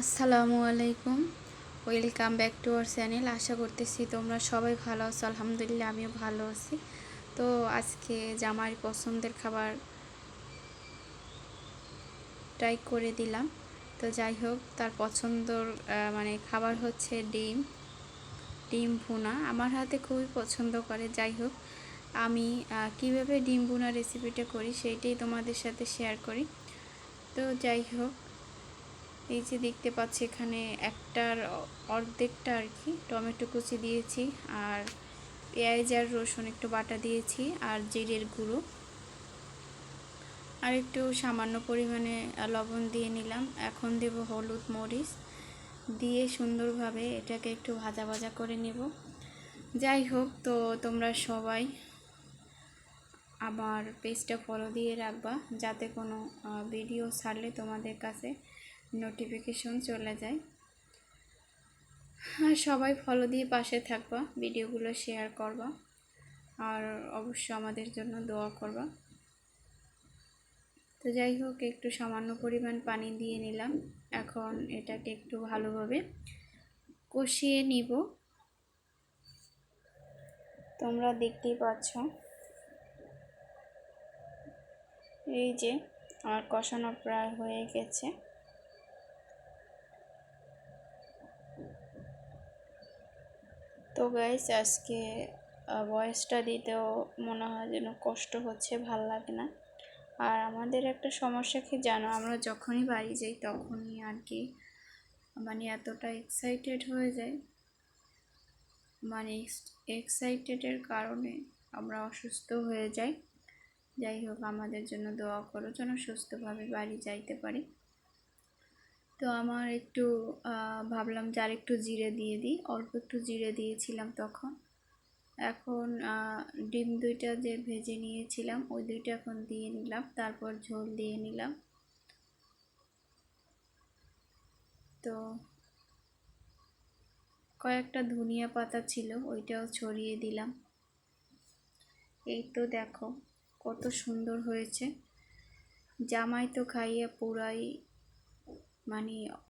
আসসালামু আলাইকুম। Welcome back to our channel আশা করতেছি তোমরা সবাই ভালো আছো। আলহামদুলিল্লাহ, আমিও ভালো আছি। তো আজকে জামাই পছন্দের খাবার ট্রাই করে দিলাম। তো যাই হোক, তার পছন্দর মানে খাবার হচ্ছে ডিম। ডিম ভুনা। আমার হাতে খুবই পছন্দ করে। যাই হোক, আমি কীভাবে ডিম ভুনা রেসিপিটা করি, সেইটাই তোমাদের সাথে শেয়ার করি। তো যাই হোক এই যে দেখতে পাচ্ছি এখানে একটার অর্ধেকটা আর কি টমেটো কুচি দিয়েছি আর পেঁয়াজ আর রসুন একটু বাটা দিয়েছি আর জিরের গুঁড়ো। আর একটু সামান্য পরিমাণে লবণ দিয়ে নিলাম। এখন দেব হলুদ মরিচ। দিয়ে সুন্দরভাবে এটাকে একটু ভাজা ভাজা করে নেব। যাই হোক, তো তোমরা সবাই আমার পেজটা ফলো দিয়ে রাখবা। যাতে কোনো ভিডিও ছাড়লে তোমাদের কাছে নোটিফিকেশন চলে যায়। আর সবাই ফলো দিয়ে পাশে থাকবা, ভিডিওগুলো শেয়ার করবা। আর অবশ্য আমাদের জন্য দোয়া করবা। তো যাই হোক, একটু সামান্য পরিমাণ পানি দিয়ে নিলাম। এখন এটাকে একটু ভালোভাবে কষিয়ে নিব। তোমরা দেখতেই পাচ্ছ। এই যে আমার কষানো প্রায় হয়ে গেছে। তো গাইস আজকে ভয়েসটা দিতেও মনে হয় যেন কষ্ট হচ্ছে, ভালো লাগে না। আর আমাদের একটা সমস্যা কি জানো? আমরা যখনই বাড়ি যাই তখনই আর কি মানে এতটা এক্সাইটেড হয়ে যায় মানে এক্সাইটেডের কারণে আমরা অসুস্থ হয়ে যাই। যাই হোক, আমাদের জন্য দোয়া করো যেন সুস্থভাবে বাড়ি যাইতে পারি। তো আমার একটু ভাবলাম যে আর একটু জিরে দিয়ে দিই। অল্প একটু জিরে দিয়েছিলাম তখন। এখন ডিম দুইটা যে ভেজে নিয়েছিলাম, ওই দুইটা এখন দিয়ে নিলাম, তারপর ঝোল দিয়ে নিলাম। তো কয়েকটা ধনিয়া পাতা ছিল, ওইটাও ছড়িয়ে দিলাম। এই তো দেখো, কত সুন্দর হয়েছে। জামাই তো খাইয়ে পুরাই মানে